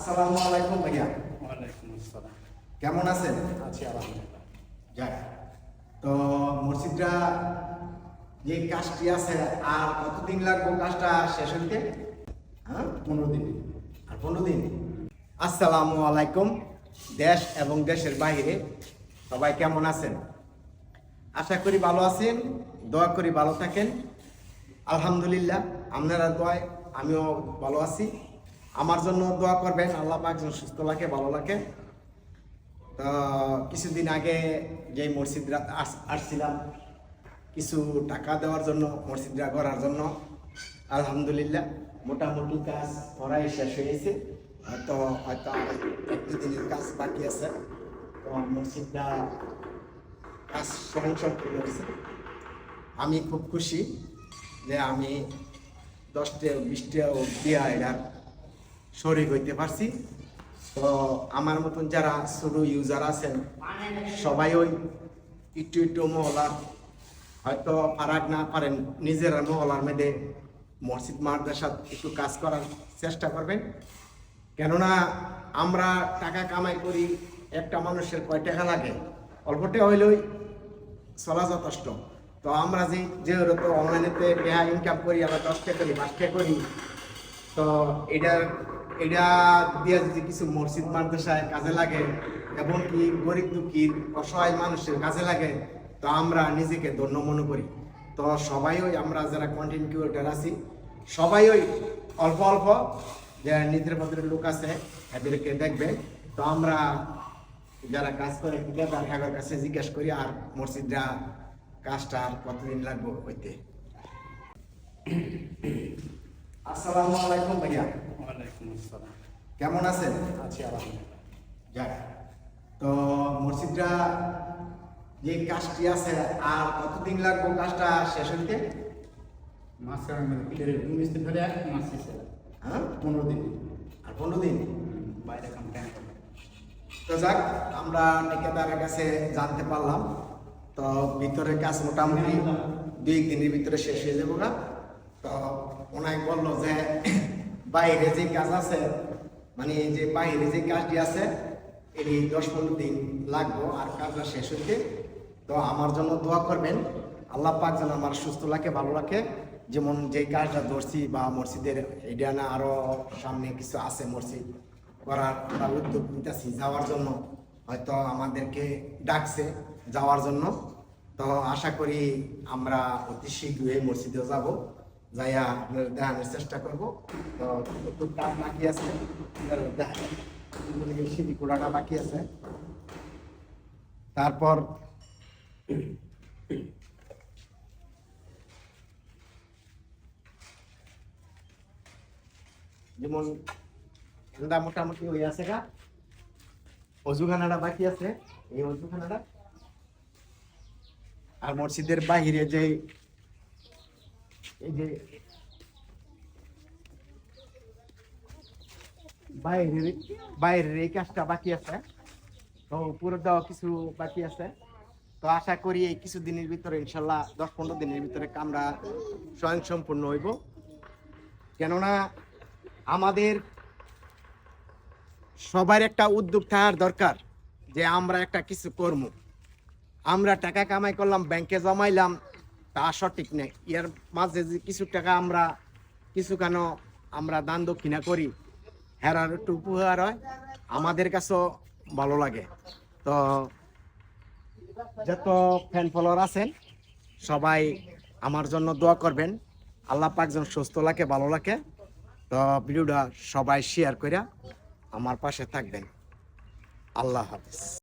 আসসালামু আলাইকুম ভাইয়া। ওয়ালাইকুম আসসালাম। কেমন আছেন? আছি আলহামদুলিল্লাহ। যাক তো মসজিদটা যে কাজটি আছে আর কতদিন লাগবে কাজটা শেষ হইতে? হ্যাঁ পনেরো দিন। আর পনেরো দিন? আসসালামু আলাইকুম দেশ এবং দেশের বাইরে। সবাই কেমন আছেন? আশা করি ভালো আছেন দোয়া করি ভালো থাকেন। আলহামদুলিল্লাহ আপনারা দোয়ায় আমিও ভালো আছি। আমার জন্য দোয়া করবেন, আল্লাহ পাক সুস্থ লাগে, ভালো লাগে। তো কিছুদিন আগে যে মসজিদরা আস- আসছিলাম, কিছু টাকা দেওয়ার জন্য মসজিদরা করার জন্য, আলহামদুলিল্লাহ, মোটামুটি কাজ করাই শেষ হয়েছে হয়তো হয়তো আর এক দু দিনের কাজ বাকি আছে। তো মসজিদটা কাজ সম্পূর্ণ হয়েছে আমি খুব খুশি যে আমি দশটা, বিশটা দিয়া এটার শরিক হইতে পারছি। তো আমার মতন যারা ছোট ইউজার আছেন, সবাই ওই একটু একটু মহলার, হয়তো পারাক না পারেন, নিজের মহলার মধ্যে মসজিদ মাদ্রাসাত একটু কাজ করার চেষ্টা করবেন। কেননা আমরা টাকা কামাই করি, একটা মানুষের কয় টাকা লাগে? অল্পটা হইলেই চলা যথেষ্ট। তো আমরা যে যেহেতু অনলাইনেতে টাকা ইনকাম করি, আমরা দশটা করি পাঁচটা করি তো এটা এটা দিয়ে যদি কিছু মসজিদ মাদ্রাসায় কাজে লাগে এবং কি গরিব দুঃখীর অসহায় মানুষের কাজে লাগে, তো আমরা নিজেকে ধন্য মনে করি। তো সবাই ওই আমরা যারা কন্টেন্ট ক্রিয়েটার আছি, সবাই ওই অল্প অল্প যে নিজের ভদ্রের লোক আছে, এদেরকে দেখবে। তো আমরা যারা কাজ করে ঠিকাদার হ্যাগর কাছে জিজ্ঞেস করি, আর মসজিদরা কাজটা আর কতদিন লাগবে হইতে? আসসালামু আলাইকুম ভাইয়া। ওয়ালাইকুম আসসালাম। কেমন আছেন? আছি আলহামদুলিল্লাহ। যাক তো মসজিদটা যে কাজটি আছে আর কতদিন লাগবে কাজটা শেষ হইতে? মাসের উনিশ দিন ধরে এক মাস শেষে হ্যাঁ? পনেরো দিন। আর পনেরো দিন? বাইরে কমপ্লেন তো যাক আমরা ঠিকাদারের কাছে জানতে পারলাম। তো ভিতরে কাজ মোটামুটি দুই দিনের ভিতরে শেষ হয়ে যাব না তো ওনাই বলল যে, বাইরে যে কাজ আছে মানে যে বাইরে যে কাজটি আছে, এটি দশ পনেরো দিন লাগবো আর কাজটা শেষ হইতে। তো আমার জন্য দোয়া করবেন। আল্লাহ পাক যেন আমার সুস্থ রাখে, ভালো রাখে। যেমন যে কাজটা ধরছি বা মসজিদের এটা না আরও সামনে কিছু আছে মসজিদ করার আমরা উদ্যোগ নিতেছি যাওয়ার জন্য। হয়তো আমাদেরকে ডাকছে যাওয়ার জন্য। তো আশা করি আমরা অতি শীঘ্রই মসজিদে যাব। যাইয়া আপনাদের দেখানোর চেষ্টা করব। তো একটু বাকি আছে। সিঁড়ি কোড়াটা বাকি আছে। তারপর যেমন ঠান্ডা মোটামুটি হয়ে আছে গা। অজুখানাটা বাকি আছে। এই অজুখানাটা। আর মসজিদের বাহিরে যে এই যে বাইরের বাইরের এই কাজটা বাকি আছে। তো পুরো দেওয়া কিছু বাকি আছে। তো আশা করি এই কিছু দিনের ভিতরে, ইনশাল্লাহ দশ পনেরো দিনের ভিতরে কামরা স্বয়ং সম্পূর্ণ হইব। কেননা আমাদের সবার একটা উদ্যোগ থাকার দরকার যে আমরা একটা কিছু করব আমরা টাকা কামাই করলাম, ব্যাংকে জমাইলাম তা সঠিক নেই। এর মাঝে যে কিছু টাকা আমরা, কিছু কেন আমরা দান দক্ষিণা করি হেরার একটু উপহার হয়, আমাদের কাছেও ভালো লাগে। তো যত ফ্যান ফলোয়ার আছেন, সবাই আমার জন্য দোয়া করবেন। আল্লাহ পাক যেন সুস্থ লাগে, ভালো লাগে। তো ভিডিওটা সবাই শেয়ার করে আমার পাশে থাকবেন। আল্লাহ হাফিজ।